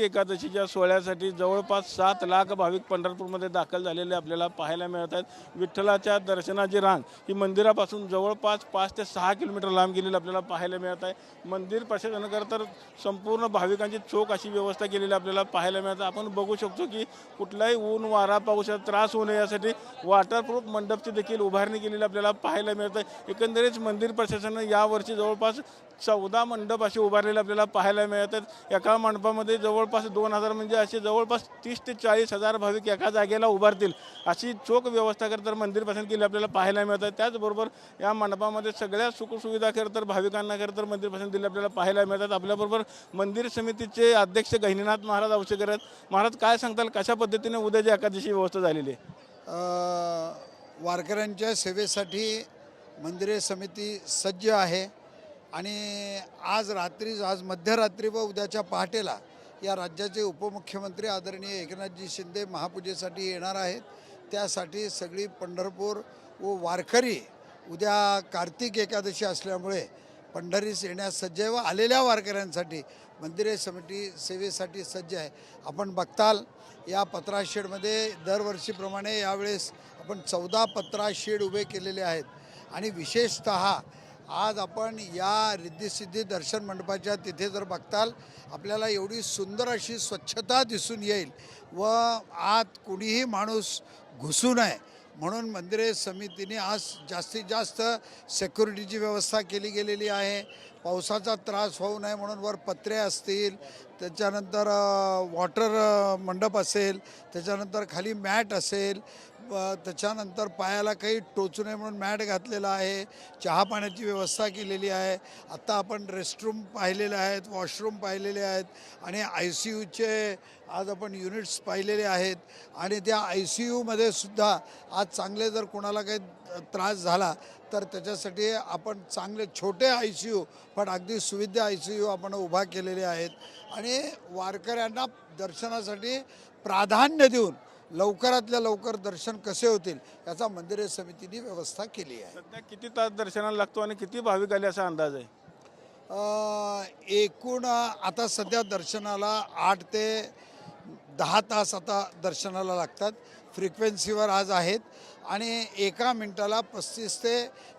एकादशीच्या सोहळ्यासाठी जवळपास सात लाख भाविक पंढरपूरमध्ये दाखल झालेले आपल्याला पाहायला मिळत आहेत. विठ्ठलाच्या दर्शनाची रांग ही मंदिरापासून जवळपास पाच ते सहा किलोमीटर लांब गेलेली आपल्याला पाहायला मिळत आहे. मंदिर प्रशासनाकरता तर संपूर्ण भाविकांची चोख अशी व्यवस्था केलेली आपल्याला पाहायला मिळत आहे. आपण बघू शकतो की कुठलाही ऊन वारा पावसाचा त्रास होऊ नये यासाठी वॉटरप्रूफ मंडपची देखील उभारणी केलेली आपल्याला पाहायला मिळत आहे. एकंदरीत मंदिर प्रशासनानं यावर्षी जवळपास चौदा मंडप असे उभारलेले आपल्याला पाहायला मिळतात. एका मंडपामध्ये जवळपास दोन हजार म्हणजे असे जवळपास तीस ते चाळीस हजार भाविक एका जागेला उभारतील. अशी चोख व्यवस्था खरं तर मंदिर प्रशासन केली आपल्याला पाहायला मिळतात. त्याचबरोबर या मंडपामध्ये सगळ्या सुखसुविधा खरं तर भाविकांना खरं तर मंदिर दिले आपल्याला पाहायला मिळतात. आपल्याबरोबर मंदिर समितीचे अध्यक्ष गहिनीनाथ महाराज औषधकर आहेत. महाराज काय सांगताल? कशा पद्धतीने उद्याची एकादशी व्यवस्था झालेली आहे? वारकऱ्यांच्या सेवेसाठी मंदिरे समिती सज्ज आहे. आणि आज रात्री आज मध्यरात्री व उद्याच्या पहाटेला या राज्याचे उपमुख्यमंत्री आदरणीय एकनाथजी शिंदे महापूजेसाठी येणार आहेत. त्यासाठी सगळी पंढरपूर व वारकरी उद्या कार्तिक एकादशी असल्यामुळे पंढरीस येण्यास सज्ज आहे व आलेल्या वारकऱ्यांसाठी मंदिरे समिती सेवेसाठी सज्ज आहे. आपण बघताल या पत्रा शेडमध्ये दरवर्षीप्रमाणे यावेळेस आपण चौदा पत्रा शेड उभे केलेले आहेत. आणि विशेषत आज आपण या रिद्धिसिद्धी दर्शन मंडपाच्या तिथे जर बघताल आपल्याला एवढी सुंदर अशी स्वच्छता दिसून येईल व आत कुणीही माणूस घुसू नये. म्हणून मंदिरे समितीने आज जास्तीत जास्त सेक्युरिटीची व्यवस्था केली गेलेली आहे. पावसाचा त्रास होऊ नये म्हणून वर पत्रे असतील त्याच्यानंतर वॉटर मंडप असेल त्याच्यानंतर खाली मॅट असेल त्याच्यानंतर पायाला काही टोचू नये म्हणून मॅट घातलेला आहे. चहा पाण्याची व्यवस्था केलेली आहे. आत्ता आपण रेस्टरूम पाहिलेले आहेत वॉशरूम पाहिलेले आहेत आणि आय सी यूचे आज आपण युनिट्स पाहिलेले आहेत. आणि त्या आय सी यूमध्ये सुद्धा आज चांगले जर कोणाला काही त्रास झाला तर त्याच्यासाठी आपण चांगले छोटे आय सी यू पण अगदी सुविध आय सी यू आपण उभा केलेले आहेत. आणि वारकऱ्यांना दर्शनासाठी प्राधान्य देऊन लवकरातल्या लवकर दर्शन कसे होतील याचा मंदिरे समितीने व्यवस्था केली आहे. सध्या किती तास दर्शनाला लागतो आणि किती भाविक आले असा अंदाज आहे? एकूण आता सध्या दर्शनाला आठ ते दहा तास आता दर्शनाला लागतात. फ्रिक्वेन्सीवर आज आहेत. आणि एका मिनटाला पस्तीस ते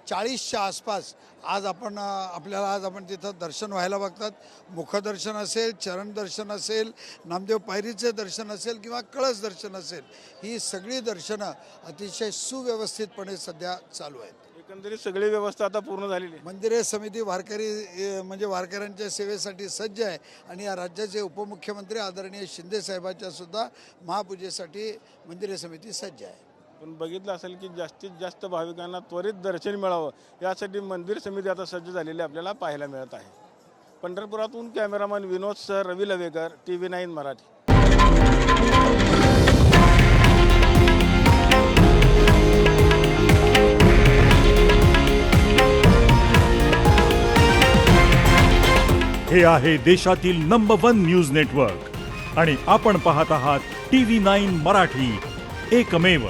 चाळीसच्या आसपास आज आपण आपल्याला आज आपण तिथं दर्शन व्हायला बघतात. मुखदर्शन असेल चरण दर्शन असेल नामदेव पायरीचे दर्शन असेल किंवा कळस दर्शन असेल ही सगळी दर्शनं अतिशय सुव्यवस्थितपणे सध्या चालू आहेत. एकंदरीत सगळी व्यवस्था आता पूर्ण झालेली आहे. मंदिरे समिती वारकरी म्हणजे वारकऱ्यांच्या सेवेसाठी सज्ज आहे आणि या राज्याचे उपमुख्यमंत्री आदरणीय शिंदे साहेबांच्या सुद्धा महापूजेसाठी मंदिरे समिती सज्ज आहे. पण बघितलं असेल की जास्तीत जास्त भाविकांना त्वरित दर्शन मिळावं यासाठी मंदिर समिती आता सज्ज झालेली आपल्याला पाहायला मिळत आहे. पंढरपुरातून cameraman Vinod sir Ravi Lavekar T V nine Marathi. हे आहे देशातील नंबर वन न्यूज नेटवर्क आणि आपण पाहत आहात टी व्ही नाईन मराठी. एकमेव